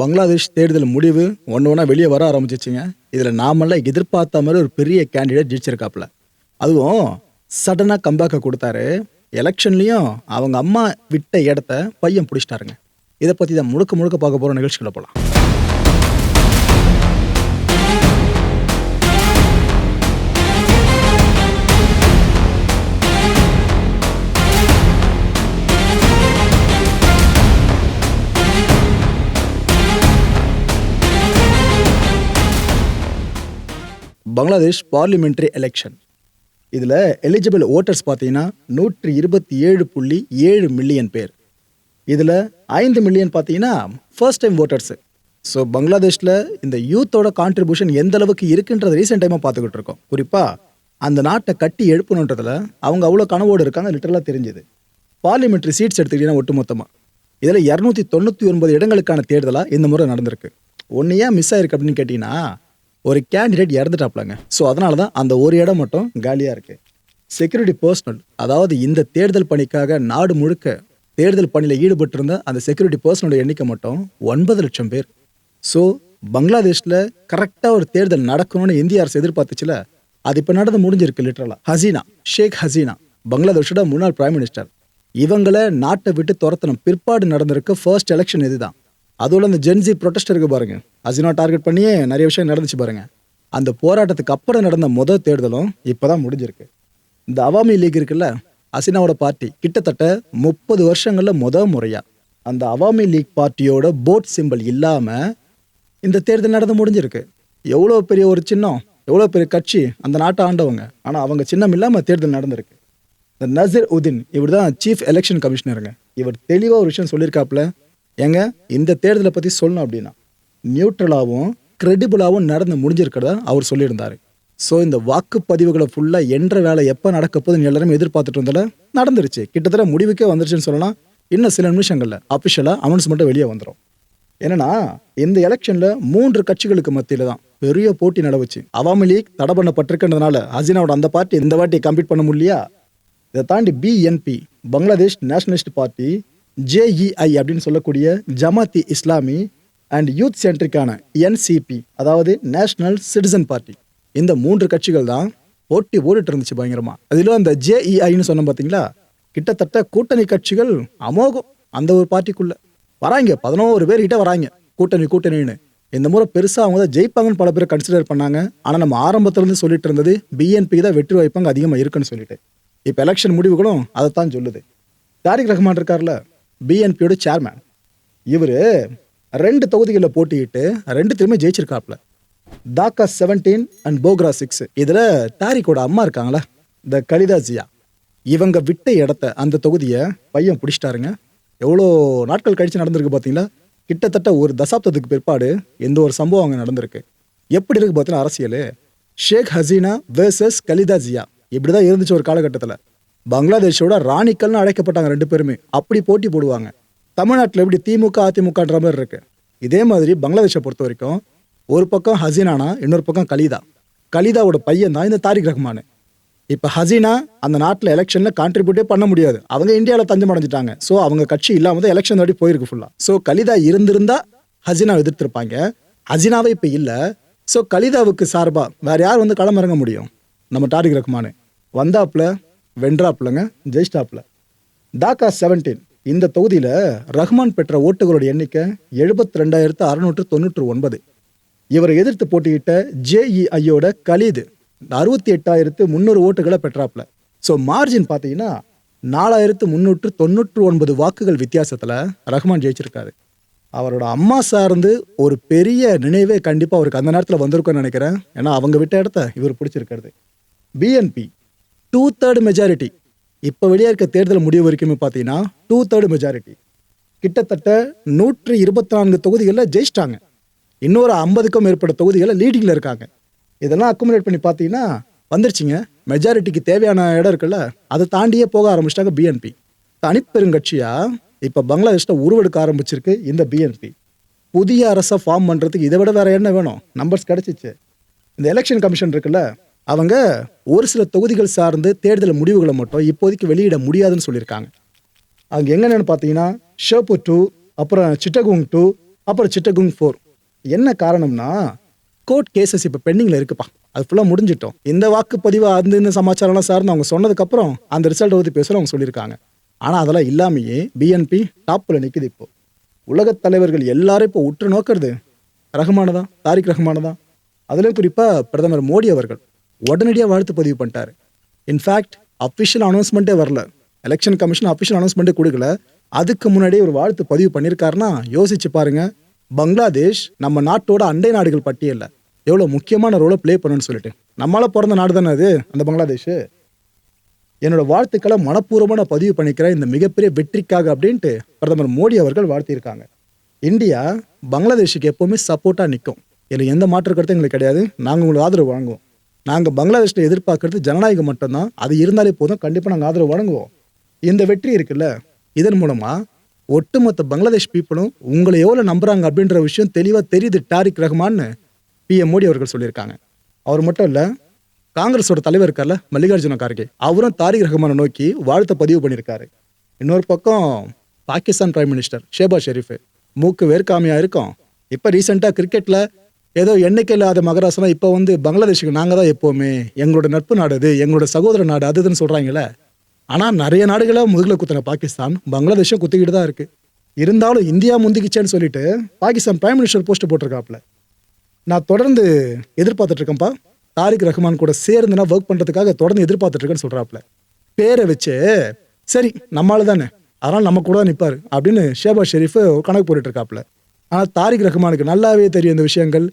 பங்களாதேஷ் தேர்தல் முடிவு ஒன்று ஒன்றா வெளியே வர ஆரம்பிச்சிச்சுங்க. இதில் நாமெல்லாம் எதிர்பார்த்த மாதிரி ஒரு பெரிய கேண்டிடேட் ஜெயிச்சிருக்காப்புல. அதுவும் சடனாக கம்பேக்கை கொடுத்தாரு. எலெக்ஷன்லேயும் அவங்க அம்மா விட்ட இடத்த பையன் பிடிச்சிட்டாருங்க. இதை பற்றி தான் முழுக்க முழுக்க பார்க்க போகிற நிகழ்ச்சிகளை போகலாம் பங்களாதேஷ் பார்லிமெண்ட்ரி எலெக்ஷன் இதில் எலிஜிபிள் ஓட்டர்ஸ் பார்த்தீங்கன்னா நூற்றி இருபத்தி ஏழு புள்ளி ஏழு மில்லியன் பேர். இதில் ஐந்து மில்லியன் பார்த்தீங்கன்னா ஃபர்ஸ்ட் டைம் ஓட்டர்ஸு ஸோ பங்களாதேஷில் இந்த யூத்தோட கான்ட்ரிபியூஷன் எந்த அளவுக்கு இருக்குன்றது ரீசெண்ட் டைமாக பார்த்துக்கிட்டு இருக்கோம். குறிப்பாக அந்த நாட்டை கட்டி எழுப்பணுன்றதில் அவங்க அவ்வளோ கனவோடு இருக்காங்க லிட்டரலாக தெரிஞ்சுது. பார்லிமெண்ட்ரி சீட்ஸ் எடுத்துக்கிட்டீங்கன்னா ஒட்டுமொத்தமாக இதில் இரநூத்தி தொண்ணூற்றி ஒன்பது இடங்களுக்கான தேர்தலாக இந்த முறை நடந்திருக்கு. ஒன்று ஏன் மிஸ் ஆயிருக்கு அப்படின்னு கேட்டிங்கன்னா ஒரு கேண்டிடேட் இறந்துட்டாப்லங்க. ஸோ அதனால தான் அந்த ஒரு இடம் மட்டும் காலியாக இருக்கு. செக்யூரிட்டி பர்சனல் அதாவது இந்த தேர்தல் பணிக்காக நாடு முழுக்க தேர்தல் பணியில் ஈடுபட்டிருந்த அந்த செக்யூரிட்டி பர்சனோட எண்ணிக்கை மட்டும் ஒன்பது லட்சம் பேர். ஸோ பங்களாதேஷில் கரெக்டாக ஒரு தேர்தல் நடக்கணும்னு இந்திய அரசு எதிர்பார்த்துச்சுல அது இப்போ நடந்து முடிஞ்சிருக்கு லிட்டரலாக ஹசீனா ஷேக் ஹசீனா பங்களாதேஷோட முன்னாள் பிரைம் மினிஸ்டர் இவங்களை நாட்டை விட்டு துரத்தணும். பிற்பாடு நடந்திருக்க ஃபர்ஸ்ட் எலெக்ஷன் இதுதான். அதோட அந்த ஜென்சி ப்ரொட்டஸ்ட் இருக்கு பாருங்க. ஹசீனா டார்கெட் பண்ணியே நிறைய விஷயம் நடந்துச்சு பாருங்க. அந்த போராட்டத்துக்கு அப்புறம் நடந்த முதல் தேர்தலும் இப்போதான் முடிஞ்சிருக்கு. இந்த அவாமி லீக் இருக்குல்ல அசினாவோட பார்ட்டி கிட்டத்தட்ட முப்பது வருஷங்கள்ல முத முறையா. அந்த அவாமி லீக் பார்ட்டியோட போட் சிம்பல் இல்லாம இந்த தேர்தல் நடந்து முடிஞ்சிருக்கு. எவ்வளோ பெரிய ஒரு சின்னம் எவ்வளோ பெரிய கட்சி அந்த நாட்டை ஆண்டவங்க. ஆனால் அவங்க சின்னம் இல்லாமல் தேர்தல் நடந்திருக்கு. இந்த நசீர் உதின் இவர் தான் சீஃப் எலெக்ஷன் கமிஷனருங்க இவர் தெளிவாக ஒரு விஷயம் சொல்லியிருக்காப்புல ஏங்க இந்த தேர்தலை பற்றி சொல்லணும் அப்படின்னா நியூட்ரலாகவும் கிரெடிபிளாகவும் நடந்து முடிஞ்சிருக்கிறதா அவர் சொல்லியிருந்தார். ஸோ இந்த வாக்குப்பதிவுகளை ஃபுல்லாக என்ற வேலை எப்போ நடக்க போகுதுன்னு எல்லாரும் எதிர்பார்த்துட்டு இருந்தால நடந்துருச்சு. கிட்டத்தட்ட முடிவுக்கே வந்துருச்சுன்னு சொல்லலாம் இன்னும் சில நிமிஷங்களில் அஃபிஷியலாக அனௌன்ஸ்மெண்ட்டை வெளியே வந்துடும் என்னன்னா இந்த எலெக்ஷனில் மூன்று கட்சிகளுக்கு மத்தியில் தான் பெரிய போட்டி நடவுச்சு அவாமி லீக் தடை பண்ணப்பட்டிருக்கின்றதுனால ஹசீனாவோட அந்த பார்ட்டி இந்த வாட்டி கம்ப்ளீட் பண்ண முடியலையா? இதை தாண்டி BNP Bangladesh nationalist party JEI அப்படின்னு சொல்லக்கூடிய ஜமாத்தி இஸ்லாமி அண்ட் யூத் சென்ட்ரிக்கான என்சிபி அதாவது நேஷனல் சிட்டிசன் பார்ட்டி இந்த மூன்று கட்சிகள் தான் போட்டி ஓடிட்டு இருந்துச்சு பயங்கரமா. அதிலும் அந்த ஜேஇஐன்னு சொன்னோம் பார்த்தீங்களா கிட்டத்தட்ட கூட்டணி கட்சிகள் அமோகம் அந்த ஒரு பார்ட்டிக்குள்ள. வராங்க பதினோரு பேர் கிட்ட வராங்க கூட்டணி கூட்டணின்னு. இந்த முறை பெருசாக அவங்க தான் ஜெயிப்பாங்கன்னு பல பேர் கன்சிடர் பண்ணாங்க. ஆனால் நம்ம ஆரம்பத்துல இருந்து சொல்லிட்டு இருந்தது பிஎன்பி தான் வெற்றி வாய்ப்பாங்க அதிகமாக இருக்குன்னு சொல்லிட்டு. இப்போ எலெக்ஷன் முடிவுகளும் அதைத்தான் சொல்லுது. தாரிக் ரஹ்மான் இருக்கார்ல? பிஎன்பியோட சேர்மேன் இவர் ரெண்டு தொகுதிகளில் போட்டியிட்டு ரெண்டு திரும்ப ஜெயிச்சிருக்காப்ல. Dhaka seventeen and Bogra six இதில் தாரிக்கோட அம்மா இருக்காங்களா இந்த கலிதா ஜியா. இவங்க விட்ட இடத்த அந்த தொகுதியை பையன் பிடிச்சிட்டாருங்க. எவ்வளோ நாட்கள் கழிச்சு நடந்திருக்கு பார்த்தீங்களா கிட்டத்தட்ட ஒரு தசாப்தத்துக்கு பிற்பாடு எந்த ஒரு சம்பவம் அங்கே நடந்திருக்கு. எப்படி இருக்கு பார்த்தீங்கன்னா அரசியல்? ஷேக் ஹசீனா வேர்சஸ் கலிதா ஜியா. இப்படி தான் இருந்துச்சு ஒரு காலகட்டத்தில். பங்களாதேஷோட ராணிக்கல்னு அழைக்கப்பட்டாங்க ரெண்டு பேருமே. அப்படி போட்டி போடுவாங்க. தமிழ்நாட்டில் எப்படி திமுக அதிமுகன்ற மாதிரி இருக்கு. இதே மாதிரி பங்களாதேஷை பொறுத்த வரைக்கும் ஒரு பக்கம் ஹசீனானா இன்னொரு பக்கம் கலிதா. கலிதாவோட பையன் தான் இந்த தாரிக் ரஹ்மான். இப்போ ஹசீனா அந்த நாட்டில் எலெக்ஷனில் கான்ட்ரிபியூட்டே பண்ண முடியாது. அவங்க இந்தியாவில் தஞ்சம் அடைஞ்சிட்டாங்க. ஸோ அவங்க கட்சி இல்லாமல் தான் எலெக்ஷன் தாடி போயிருக்கு ஃபுல்லாக ஸோ கலிதா இருந்திருந்தா ஹசீனா எதிர்த்திருப்பாங்க. ஹசீனாவே இப்போ இல்லை. ஸோ கலிதாவுக்கு சார்பாக வேறு யார் வந்து களமிறங்க முடியும்? நம்ம டாரிக் ரஹ்மான். வந்தாப்புல வென்றாப்புலங்க ஜெயிஸ்டாப்புல டாக்கா செவன்டீன் இந்த தொகுதியில் ரஹ்மான் பெற்ற ஓட்டுகளோட எண்ணிக்கை எழுபத்தி ரெண்டாயிரத்து அறுநூற்று தொண்ணூற்று ஒன்பது. இவரை எதிர்த்து போட்டியிட்ட ஜேஇஐயோட கலீது அறுபத்தி எட்டாயிரத்து முந்நூறு ஓட்டுகளை பெற்றாப்புல ஸோ மார்ஜின் பார்த்தீங்கன்னா நாலாயிரத்து முந்நூற்று தொண்ணூற்று ஒன்பது வாக்குகள் வித்தியாசத்தில் ரஹ்மான் ஜெயிச்சிருக்காரு. அவரோட அம்மா சார்ந்து ஒரு பெரிய நினைவே கண்டிப்பாக அவருக்கு அந்த நேரத்தில் வந்திருக்கும்னு நினைக்கிறேன். ஏன்னா அவங்க விட்ட இடத்த இவர் பிடிச்சிருக்கிறது. பிஎன்பி டூ தேர்ட் மெஜாரிட்டி இப்போ வெளியே இருக்க தேர்தல் முடிவு வரைக்குமே பார்த்தீங்கன்னா டூ தேர்ட் மெஜாரிட்டி கிட்டத்தட்ட நூற்றி இருபத்தி நான்கு தொகுதிகளில் ஜெயிச்சிட்டாங்க. இன்னொரு ஐம்பதுக்கும் மேற்பட்ட தொகுதிகளில் லீடிங்கில் இருக்காங்க. இதெல்லாம் அக்குமுலேட் பண்ணி பார்த்தீங்கன்னா வந்துருச்சுங்க. மெஜாரிட்டிக்கு தேவையான இடம் இருக்குல்ல அதை தாண்டியே போக ஆரம்பிச்சிட்டாங்க பிஎன்பி தனிப்பெருங்கட்சியாக இப்போ பங்களாதேஷில் உருவெடுக்க ஆரம்பிச்சிருக்கு இந்த பிஎன்பி புதிய அரசை ஃபார்ம் பண்ணுறதுக்கு இதை விட வேற என்ன வேணும்? நம்பர்ஸ் கிடச்சிச்சு. இந்த எலெக்ஷன் கமிஷன் இருக்குல்ல அவங்க ஒரு சில தொகுதிகள் சார்ந்து தேர்தல் முடிவுகளை மட்டும் இப்போதைக்கு வெளியிட முடியாதுன்னு சொல்லியிருக்காங்க. அங்கே என்னென்னு பார்த்தீங்கன்னா ஷோப்பூர் டூ அப்புறம் சிட்டகுங் டூ அப்புறம் சிட்டகுங் ஃபோர் என்ன காரணம்னா கோர்ட் கேசஸ் இப்போ பெண்டிங்கில் இருக்குப்பா. அது ஃபுல்லாக முடிஞ்சிட்டோம். இந்த வாக்குப்பதிவு அந்த இந்த சமாச்சாரம்லாம் சார்ந்து அவங்க சொன்னதுக்கப்புறம் அந்த ரிசல்ட்டை பற்றி பேசுகிற அவங்க சொல்லியிருக்காங்க. ஆனால் அதெல்லாம் இல்லாமையே பிஎன்பி டாப்பில் நிற்குது இப்போ. உலகத் தலைவர்கள் எல்லாரும் இப்போ உற்று நோக்கிறது ரஹ்மானு தான் தாரிக் ரஹ்மானு தான் அதுலேயும் குறிப்பாக பிரதமர் மோடி அவர்கள். உடனடியாக வாழ்த்து பதிவு பண்ணிட்டார். இன்ஃபேக்ட் அஃபிஷியல் அனௌன்ஸ்மெண்ட்டே வரல. எலெக்ஷன் கமிஷன் அஃபிஷியல் அனௌன்ஸ்மெண்ட்டே கொடுக்கல. அதுக்கு முன்னாடியே ஒரு வாழ்த்து பதிவு பண்ணியிருக்காருன்னா யோசிச்சு பாருங்க. பங்களாதேஷ் நம்ம நாட்டோட அண்டை நாடுகள் பட்டியலில். எவ்வளோ முக்கியமான ரோலை ப்ளே பண்ணுன்னு சொல்லிட்டு. நம்மளால் பிறந்த நாடு தானே அது அந்த பங்களாதேஷ். என்னோட வாழ்த்துக்களை மனப்பூர்வமாக நான் பதிவு பண்ணிக்கிறேன். இந்த மிகப்பெரிய வெற்றிக்காக அப்படின்ட்டு பிரதமர் மோடி அவர்கள் வாழ்த்தியிருக்காங்க. இந்தியா பங்களாதேஷுக்கு எப்போவுமே சப்போர்ட்டாக நிற்கும் இதில் எந்த மாற்று கருத்தும் எங்களுக்கு கிடையாது. நாங்கள் உங்களுக்கு ஆதரவு வழங்குவோம். நாங்கள் பங்களாதேஷில் எதிர்பார்க்கறது ஜனநாயகம் மட்டும்தான். அது இருந்தாலே போதும். கண்டிப்பாக நாங்கள் ஆதரவு வழங்குவோம். இந்த வெற்றி இருக்குல்ல? இதன் மூலமாக ஒட்டுமொத்த பங்களாதேஷ் பீப்புளும் உங்களை எவ்வளோ நம்புகிறாங்க அப்படின்ற விஷயம் தெளிவாக தெரியுது டாரிக் ரஹ்மான்னு பிஎம் மோடி அவர்கள் சொல்லியிருக்காங்க. அவர் மட்டும் இல்லை காங்கிரஸோட தலைவர் இருக்கார்ல மல்லிகார்ஜுன கார்கே. அவரும் தாரிக் ரஹ்மானை நோக்கி வாழ்த்தை பதிவு பண்ணியிருக்காரு. இன்னொரு பக்கம் பாகிஸ்தான் பிரைம் மினிஸ்டர் ஷேபா ஷெரீஃபு மூக்கு வேர்க்காமையாக இருக்கும். இப்போ ரீசெண்டாக கிரிக்கெட்டில் ஏதோ எண்ணிக்கை இல்லாத மகராசனா இப்போ வந்து பங்களாதேஷுக்கு நாங்கள் தான் எப்போவுமே. எங்களோட நட்பு நாடு அது எங்களோட சகோதர நாடு அது சொல்கிறாங்களே ஆனால் நிறைய நாடுகளாக முதுகில் குத்தின பாகிஸ்தான் பங்களாதேஷும் குத்திக்கிட்டு தான் இருக்குது இருந்தாலும் இந்தியா முந்திக்கிச்சேன்னு சொல்லிட்டு பாகிஸ்தான் பிரைம் மினிஸ்டர் போஸ்ட் போட்டிருக்காப்புல. நான் தொடர்ந்து எதிர்பார்த்துட்ருக்கேன்ப்பா தாரிக் ரஹ்மான் கூட சேர்ந்து நான் ஒர்க் பண்ணுறதுக்காக தொடர்ந்து எதிர்பார்த்துட்ருக்கேன்னு சொல்கிறாப்புல பேரை வச்சு சரி நம்மளால தானே அதனால் நம்ம கூட தான் நிற்பார் அப்படின்னு ஷேபா ஷெரீஃப் கணக்கு போட்டுட்ருக்காப்புல ஆனால் தாரிக் ரஹ்மானுக்கு நல்லாவே தெரியும் இந்த விஷயங்கள்.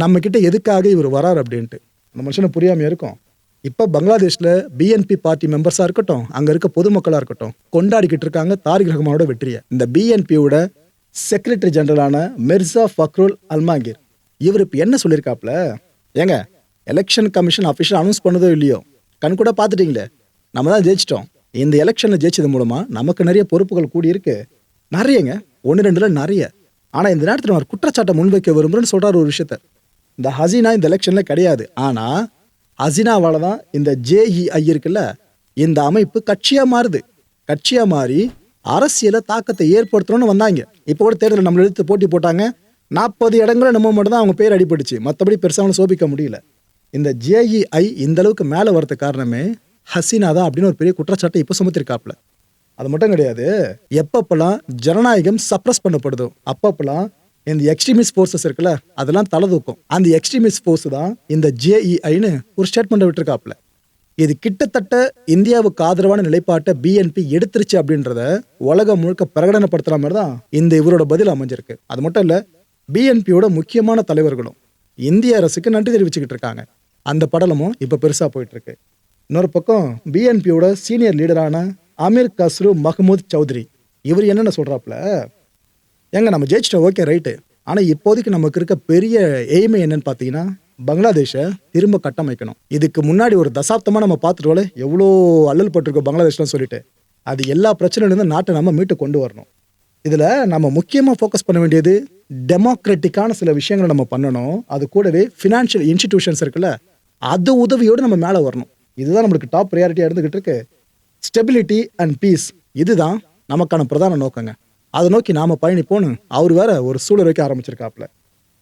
நம்மக்கிட்ட எதுக்காக இவர் வரார் அப்படின்ட்டு. அந்த மனுஷனை புரியாமல் இருக்கும். இப்போ பங்களாதேஷில் பிஎன்பி பார்ட்டி மெம்பர்ஸாக இருக்கட்டும் அங்கே இருக்க பொதுமக்களாக இருக்கட்டும் கொண்டாடிக்கிட்டு இருக்காங்க தாரிக் ரஹ்மானோட வெற்றியை. இந்த பிஎன்பியோட செக்ரட்டரி ஜெனரலான மிர்சா ஃபக்ருல் அல்மாகிர் இவர் இப்போ என்ன சொல்லியிருக்காப்ல ஏங்க எலெக்ஷன் கமிஷன் அஃபிஷியல் அனௌன்ஸ் பண்ணதோ இல்லையோ? கண் கூட பார்த்துட்டிங்களே? நம்ம தான் ஜெயிச்சிட்டோம். இந்த எலெக்ஷனில் ஜெயிச்சது மூலமாக நமக்கு நிறைய பொறுப்புகள் கூடி இருக்கு நிறையங்க. ஒன்று ரெண்டுல நிறைய. ஆனால் இந்த நேரத்தில் அவர் குற்றச்சாட்டை முன்வைக்க விரும்புகிறேன்னு சொல்கிறார் ஒரு விஷயத்த. இந்த ஹசீனா இந்த எலெக்ஷனில் கிடையாது. ஆனால் ஹசீனாவால் தான் இந்த ஜேஇஐ இருக்குல்ல இந்த அமைப்பு கட்சியாக மாறுது. கட்சியாக மாறி அரசியலை தாக்கத்தை ஏற்படுத்தணும்னு வந்தாங்க. இப்போ கூட தேர்தலில் நம்மள எடுத்து போட்டி போட்டாங்க. நாற்பது இடங்களை நம்ம மட்டும் தான் அவங்க பேர் அடிபட்டுச்சு. மற்றபடி பெருசாக சோபிக்க முடியல. இந்த ஜேஇஐ இந்த அளவுக்கு மேலே வரதுக்கு காரணமே ஹசீனா தான் அப்படின்னு ஒரு பெரிய குற்றச்சாட்டை இப்போ சுமத்திருக்காப்புல. அது மட்டும் கிடையாது. எப்பப்பெல்லாம் ஜனநாயகம் சப்ரஸ் பண்ணப்படுதோ அப்பப்பெல்லாம் இந்த எக்ஸ்ட்ரீமிஸ்ட் ஃபோர்ஸஸ் இருக்குல்ல அதெல்லாம் தலை தூக்கும் அந்த எக்ஸ்ட்ரீமிஸ்ட் ஃபோர்ஸ் தான் இந்த ஜேஇஐன்னு ஒரு ஸ்டேட்மெண்ட் விட்டுருக்காப்புல. இது கிட்டத்தட்ட இந்தியாவுக்கு ஆதரவான நிலைப்பாட்டை பிஎன்பி எடுத்துருச்சு அப்படின்றத உலகம் முழுக்க பிரகடனப்படுத்துற மாதிரி தான் இந்த இவரோட பதில் அமைஞ்சிருக்கு. அது மட்டும் இல்ல பிஎன்பியோட முக்கியமான தலைவர்களும் இந்திய அரசுக்கு நன்றி தெரிவிச்சுக்கிட்டு இருக்காங்க. அந்த படலமும் இப்போ பெருசா போயிட்டு இருக்கு இன்னொரு பக்கம் பிஎன்பியோட சீனியர் லீடரான அமீர் கஸ்ரு மஹமூத் சௌத்ரி இவர் என்னென்ன சொல்றாப்புல? ஏங்க நம்ம ஜெயிச்சிட்டோம் ஓகே ரைட்டு ஆனால் இப்போதைக்கு நமக்கு இருக்க பெரிய எய்மை என்னன்னு பார்த்தீங்கன்னா பங்களாதேஷை திரும்ப கட்டமைக்கணும். இதுக்கு முன்னாடி ஒரு தசாப்தமாக நம்ம பார்த்துட்டோல எவ்வளோ அல்லல் பட்டிருக்கோம் பங்களாதேஷ்லாம் சொல்லிட்டு. அது எல்லா பிரச்சனையிலேருந்து நாட்டை நம்ம மீட்டு கொண்டு வரணும். இதில் நம்ம முக்கியமாக ஃபோக்கஸ் பண்ண வேண்டியது டெமோக்ராட்டிக்கான சில விஷயங்களை நம்ம பண்ணணும். அது கூடவே ஃபினான்ஷியல் இன்ஸ்டிடியூஷன்ஸ் இருக்குல்ல அது உதவியோடு நம்ம மேலே வரணும். இதுதான் நம்மளுக்கு டாப் ப்ரையாரிட்டியாக இருந்துக்கிட்டு இருக்கு. ஸ்டெபிலிட்டி அண்ட் பீஸ் இதுதான் நமக்கான பிரதான நோக்கங்க. அதை நோக்கி நாம் பயணிப்போன்னு அவர் வேற ஒரு சூழல் வைக்க ஆரம்பிச்சிருக்காப்புல.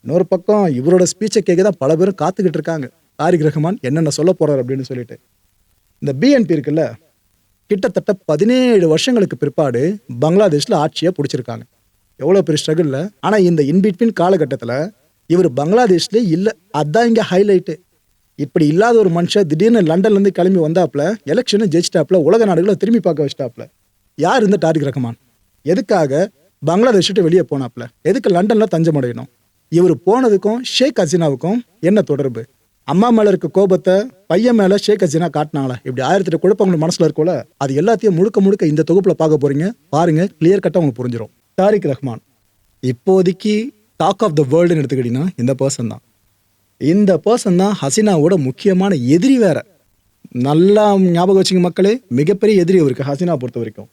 இன்னொரு பக்கம் இவரோட ஸ்பீச்சை கேட்க தான் பல பேரும் காத்துக்கிட்டு இருக்காங்க. தாரிக் ரஹ்மான் என்னென்ன சொல்ல போகிறார் அப்படின்னு சொல்லிட்டு. இந்த பிஎன்பி இருக்குல்ல கிட்டத்தட்ட பதினேழு வருஷங்களுக்கு பிற்பாடு பங்களாதேஷ்ல ஆட்சியை பிடிச்சிருக்காங்க. எவ்வளோ பெரிய ஸ்ட்ரகிளில் ஆனால் இந்த இன்பிட்வீன் காலகட்டத்தில் இவர் பங்களாதேஷ்லேயே இல்லை அதான் இங்கே ஹைலைட்டு இப்படி இல்லாத ஒரு மனுஷன் திடீர்னு லண்டன்லேருந்து கிளம்பி வந்தாப்புல எலெக்ஷனை ஜெயிச்சிட்டாப்புல உலக நாடுகளை திரும்பி பார்க்க வச்சிட்டாப்புல. யார் இருந்த டாரிக் ரஹ்மான்? எதுக்காக பங்களாதேஷ் விட்டு வெளியே போனாப்புல எதுக்கு லண்டனில் தஞ்சம் அடையணும்? இவர் போனதுக்கும் ஷேக் ஹசீனாவுக்கும் என்ன தொடர்பு? அம்மா மேல இருக்க கோபத்தை பையன் மேல ஷேக் ஹசீனா காட்டினாங்களா? இப்படி ஆயிரத்தி எட்டு குழப்பங்கள் மனசுல இருக்கோல அது எல்லாத்தையும் முழுக்க முழுக்க இந்த தொகுப்புல பார்க்க போறீங்க. பாருங்க கிளியர் கட்டா உங்களுக்கு புரிஞ்சிடும் தாரிக் ரஹ்மான். இப்போதைக்கு டாக் ஆஃப் த வேர்ல்டுன்னு எடுத்துக்கிட்டீங்கன்னா இந்த பர்சன் தான். இந்த பர்சன் தான் ஹசீனாவோட முக்கியமான எதிரி வேற. நல்லா ஞாபகம் வச்சுங்க மக்களே மிகப்பெரிய எதிரி அவருக்கு ஹசீனா பொறுத்த வரைக்கும்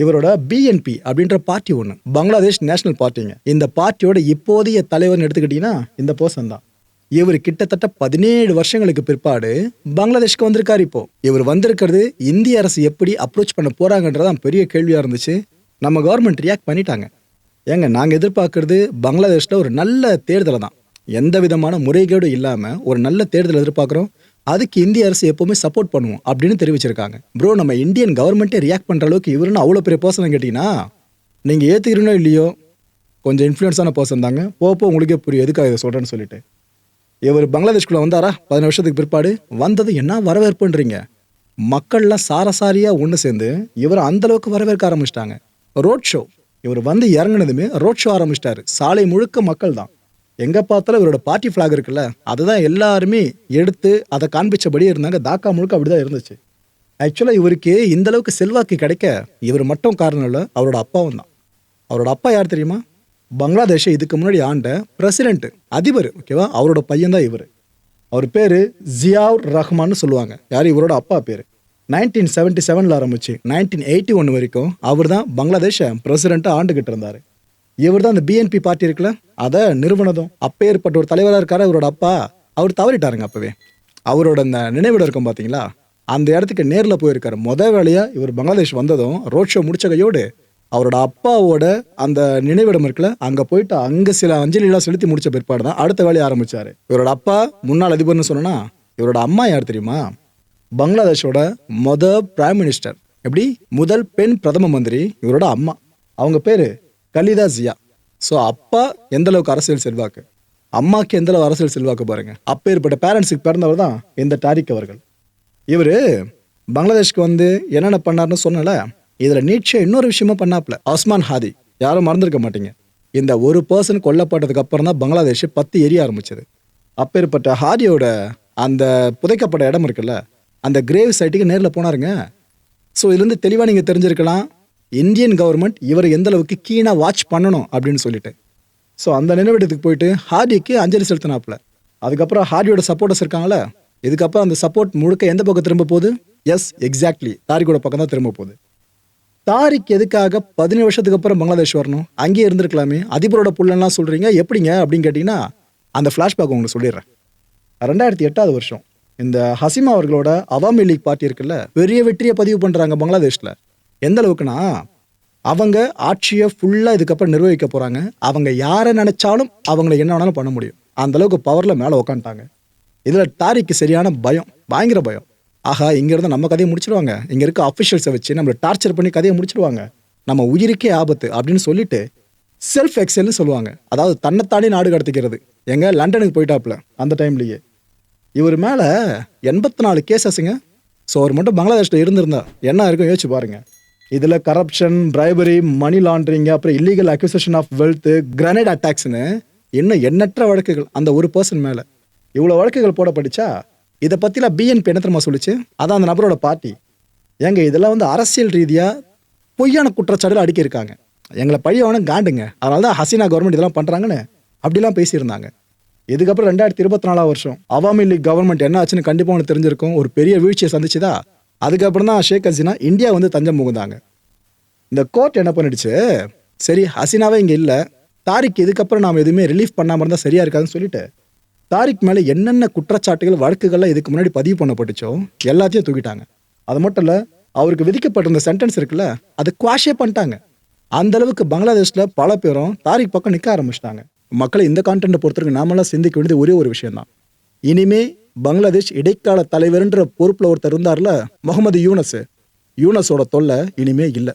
இவரோட பிஎன்பி அப்படின்ற பார்ட்டி ஒன்று பங்களாதேஷ் நேஷனல் பார்ட்டிங்க. இந்த பார்ட்டியோட இப்போதைய தலைவர்னு எடுத்துக்கிட்டிங்கன்னா இந்த பர்சன் தான். இவர் கிட்டத்தட்ட பதினேழு வருஷங்களுக்கு பிற்பாடு பங்களாதேஷ்க்கு வந்திருக்காரு இப்போ. இவர் வந்திருக்கிறது இந்திய அரசு எப்படி அப்ரோச் பண்ண போறாங்கன்றதான் பெரிய கேள்வியா இருந்துச்சு. நம்ம கவர்மெண்ட் ரியாக்ட் பண்ணிட்டாங்க. ஏங்க நாங்கள் எதிர்பார்க்கறது பங்களாதேஷில் ஒரு நல்ல தேர்தலை தான். எந்த விதமான முறைகேடும் இல்லாமல் ஒரு நல்ல தேர்தல் எதிர்பார்க்குறோம். அதுக்கு இந்திய அரசு எப்பவுமே சப்போர்ட் பண்ணுவோம் அப்படின்னு தெரிவிச்சிருக்காங்க. ப்ரோ நம்ம இந்தியன் கவர்மெண்ட்டே ரியாக்ட் பண்ணுற அளவுக்கு இவருன்னு அவ்வளோ பெரிய பர்சன் கேட்டிங்கன்னா நீங்கள் ஏற்றுக்கிறீங்களோ இல்லையோ கொஞ்சம் இன்ஃப்ளூயன்ஸான பர்சன் தாங்க. போப்போ உங்களுக்கே புரியும் எதுக்காக இதை சொல்கிறேன்னு சொல்லிட்டு. இவர் பங்களாதேஷ்குள்ளே வந்தாரா? பதினஞ்சு வருஷத்துக்கு பிற்பாடு வந்தது என்ன வரவேற்புன்றீங்க? மக்கள்லாம் சாரசாரியாக ஒன்று சேர்ந்து இவரை அந்தளவுக்கு வரவேற்க ஆரம்பிச்சிட்டாங்க. ரோட் ஷோ இவர் வந்து இறங்குனதுமே ரோட் ஷோ ஆரம்பிச்சிட்டாரு. சாலை முழுக்க மக்கள் தான் எங்கே பார்த்தாலும் இவரோட பார்ட்டி ஃப்ளாக் இருக்குல்ல அதுதான் எல்லாருமே எடுத்து அதை காண்பிச்சபடியே இருந்தாங்க. தாக்கா முழுக்க அப்படிதான் இருந்துச்சு. ஆக்சுவலாக இவருக்கு இந்த அளவுக்கு செல்வாக்கு கிடைக்க இவர் மட்டும் காரணம் இல்லை அவரோட அப்பாவும் தான். அவரோட அப்பா யார் தெரியுமா? பங்களாதேஷை இதுக்கு முன்னாடி ஆண்ட பிரசிடென்ட் அதிபர் ஓகேவா அவரோட பையன் தான் இவர். அவர் பேர் ஜியாவுர் ரஹ்மான்னு சொல்லுவாங்க. யார்? இவரோட அப்பா பேர். நைன்டீன் செவன்ட்டி செவனில் ஆரம்பிச்சு நைன்டீன் எயிட்டி ஒன் வரைக்கும் அவர் தான் பங்களாதேஷை பிரசிடெண்ட்டாக ஆண்டுகிட்டு இருந்தார். இவர் தான் அந்த பிஎன்பி பார்ட்டி இருக்குல்ல அதை நிறுவனதும் அப்பேற்பட்ட ஒரு தலைவராக இருக்காரு அவரோட அப்பா. அவர் தவறிட்டாருங்க அப்பவே. அவரோட அந்த நினைவிடம் இருக்கும் பார்த்தீங்களா அந்த இடத்துக்கு நேரில் போயிருக்காரு. முத வேலையாக இவர் பங்களாதேஷ் வந்ததும் ரோட் ஷோ முடிச்ச கையோடு அவரோட அப்பாவோட அந்த நினைவிடம் இருக்குல்ல அங்கே போயிட்டு அங்கே சில அஞ்சலிலாம் செலுத்தி முடிச்ச பிற்பாடு தான் அடுத்த வேலையை ஆரம்பித்தார் இவரோட அப்பா முன்னாள் அதிபர்னு சொன்னா இவரோட அம்மா யார் தெரியுமா? பங்களாதேஷோட மொத பிரைம் மினிஸ்டர் எப்படி? முதல் பெண் பிரதம மந்திரி இவரோட அம்மா. அவங்க பேர் கலிதா ஜியா. ஸோ அப்பா எந்த அளவுக்கு அரசியல் செல்வாக்கு? அம்மாக்கு எந்த அளவு அரசியல் செல்வாக்கு பாருங்க. அப்பேற்பட்ட பேரண்ட்ஸுக்கு பிறந்தவர் தான் இந்த டாரிக் அவர்கள். இவர் பங்களாதேஷ்க்கு வந்து என்னென்ன பண்ணாருன்னு சொன்னல இதில் நீட்சே இன்னொரு விஷயமா பண்ணாப்ல ஆஸ்மான் ஹாதி. யாரும் மறந்துருக்க மாட்டீங்க. இந்த ஒரு பர்சன் கொல்லப்பட்டதுக்கு அப்புறம் தான் பங்களாதேஷ் பத்து எரிய ஆரம்பிச்சது. அப்பேற்பட்ட ஹாதியோட அந்த புதைக்கப்பட்ட இடம் இருக்குல்ல அந்த கிரேவ் சைட்டுக்கு நேரில் போனாருங்க. ஸோ இதுலேருந்து தெளிவாக நீங்கள் தெரிஞ்சிருக்கலாம். இந்தியன் கவர்மெண்ட் இவரை எந்த அளவுக்கு கீனாக வாட்ச் பண்ணணும் அப்படின்னு சொல்லிட்டு. ஸோ அந்த நினைவிடத்துக்கு போயிட்டு ஹார்டிக்கு அஞ்சலி செலுத்தினாப்புல. அதுக்கப்புறம் ஹார்டியோட சப்போர்ட்டர்ஸ் இருக்காங்களே இதுக்கப்புறம் அந்த சப்போர்ட் முழுக்க எந்த பக்கம் திரும்ப போகுது? எஸ் எக்ஸாக்ட்லி தாரிக்கோட பக்கம் தான் திரும்ப போகுது. தாரிக் எதுக்காக பதினேழு வருஷத்துக்கு அப்புறம் பங்களாதேஷ் வரணும்? அங்கேயே இருந்திருக்கலாமே. அதிபரோட புள்ளன்லாம் சொல்கிறீங்க எப்படிங்க அப்படின்னு கேட்டிங்கன்னா அந்த ஃப்ளாஷ்பேக் உங்களுக்கு சொல்லிடுறேன். ரெண்டாயிரத்தி எட்டாவது வருஷம். இந்த ஹசிமா அவர்களோட அவாமி லீக் பார்ட்டி இருக்குல்ல பெரிய வெற்றியை பதிவு பண்ணுறாங்க பங்களாதேஷில். எந்த அளவுக்குன்னா அவங்க ஆட்சியை ஃபுல்லாக இதுக்கப்புறம் நிர்வகிக்க போகிறாங்க அவங்க யாரை நினச்சாலும் அவங்கள என்ன வேணாலும் பண்ண முடியும். அந்த அளவுக்கு பவரில் மேலே உக்காந்துட்டாங்க. இதில் தாரிக்கு சரியான பயம் பயங்கர பயம். ஆஹா இங்கேருந்து நம்ம கதையை முடிச்சிடுவாங்க இங்கே இருக்க அஃபிஷியல்ஸை வச்சு நம்மளை டார்ச்சர் பண்ணி கதையை முடிச்சிடுவாங்க நம்ம உயிருக்கே ஆபத்து அப்படின்னு சொல்லிட்டு செல்ஃப் எக்ஸல்னு சொல்லுவாங்க. அதாவது தன்னைத்தானே நாடு கடத்திக்கிறது. எங்கே? லண்டனுக்கு போயிட்டாப்புல அந்த டைம்லேயே இவர் மேலே எண்பத்தி நாலு கேசஸுங்க ஸோ அவர் மட்டும் பங்களாதேஷில் இருந்திருந்தா என்ன இருக்கும் யோசிச்சு பாருங்கள் இதில் கரப்ஷன் பிரைபரி மணி லாண்ட்ரிங் அப்புறம் illegal accusation of wealth grenade அட்டாக்ஸ்னு இன்னும் எண்ணற்ற வழக்குகள் அந்த ஒரு பர்சன் மேலே. இவ்வளோ வழக்குகள் போடப்பட்டுச்சா? இதை பற்றிலாம் பிஎன்பி என்ன தெரியுமா சொல்லிச்சு? அதான் அந்த நபரோட பார்ட்டி ஏங்க இதெல்லாம் வந்து அரசியல் ரீதியாக பொய்யான குற்றச்சாட்டுகள் அடிக்கியிருக்காங்க எங்களை பழியவனும் காண்டுங்க. அதனால தான் ஹசீனா கவர்மெண்ட் இதெல்லாம் பண்ணுறாங்கன்னு அப்படிலாம் பேசியிருந்தாங்க. இதுக்கப்புறம் ரெண்டாயிரத்தி இருபத்தி நாலாம் வருஷம் அவாமி லீக் கவர்மெண்ட் என்ன ஆச்சுன்னு கண்டிப்பாக உங்களுக்கு தெரிஞ்சிருக்கும். ஒரு பெரிய வீழ்ச்சியை சந்திச்சுதா? அதுக்கப்புறம் தான் ஷேக் ஹசீனா இந்தியா வந்து தஞ்சம் புகுந்தாங்க. இந்த கோர்ட் என்ன பண்ணிடுச்சு? சரி ஹசீனாவே இங்கே இல்லை. தாரிக் இதுக்கப்புறம் நாம் எதுவுமே ரிலீஃப் பண்ணாமல் இருந்தால் சரியா இருக்காதுன்னு சொல்லிட்டு தாரிக் மேலே என்னென்ன குற்றச்சாட்டுகள் வழக்குகள்லாம் இதுக்கு முன்னாடி பதிவு பண்ணப்பட்டுச்சோ எல்லாத்தையும் தூக்கிட்டாங்க. அது மட்டும் இல்லை அவருக்கு விதிக்கப்பட்டிருந்த சென்டென்ஸ் இருக்குல்ல அது குவாஷே பண்ணிட்டாங்க. அந்த அளவுக்கு பங்களாதேஷில் பல பேரும் தாரிக் பக்கம் நிற்க ஆரம்பிச்சிட்டாங்க. மக்களை இந்த கான்டென்ட்டை பொறுத்தவரைக்கும் நாமெல்லாம் சிந்திக்க வேண்டியது ஒரே ஒரு விஷயம் தான் இனிமே பங்களாதேஷ் இடைக்கால தலைவர்ன்ற பொறுப்பில் ஒருத்தர் இருந்தார்ல முகமது யூனஸ். யூனஸோட தொல்லை இனிமே இல்லை.